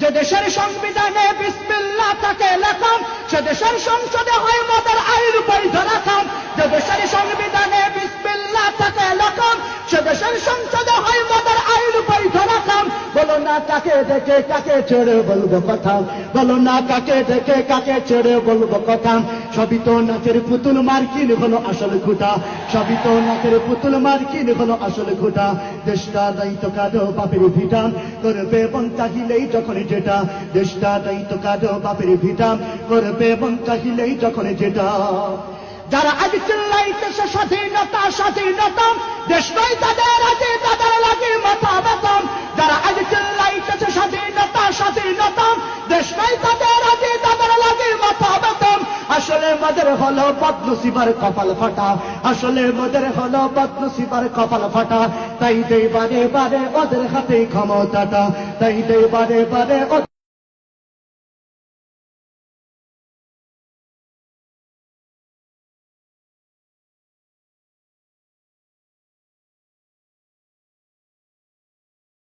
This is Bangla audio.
যে দেশের সংবিধানে বিসমিল্লা তাকে লেখাম, সে দেশের সংসদে হয় মদের আইন বৈধ রাখাম। যে দেশের সংবিধানে বিসমিল্লা তাকে লেখাম, সে দেশের সংসদে না কাকে দেখে, কাকে ছেড়ে বলব কথা? বলো না কাকে দেখে, কাকে ছেড়ে বলব কথা? সবই তো নাচের পুতুল মার্কিন হলো আসল খুঁটা। সবই তো নাচের পুতুল মার্কিন হলো আসল খুঁটা। দেশটা দায়িত্ব কাজো বাপের ভিটা। করবে এবং চাহিলেই যখন যেটা। দেশটা দায়িত্ব কাজো বাপের ভিটা। করবে এবং চাহিলেই যখন যেটা। যারা আজ চিল্লাইতেছে স্বাধীনতা স্বাধীনতা। দেশ নয় তাদের আজ দেশ নাই তাদের আগে তাদের লাগে মাথা বেতন। আসলে মদের হলো পদ্মশিবার কপাল ফাটা। আসলে মদের হলো পদ্মশিবার কপাল ফাটা। তাই দেবারে বারে ওদের হাতে ক্ষমতাটা। তাই দেবারে বারে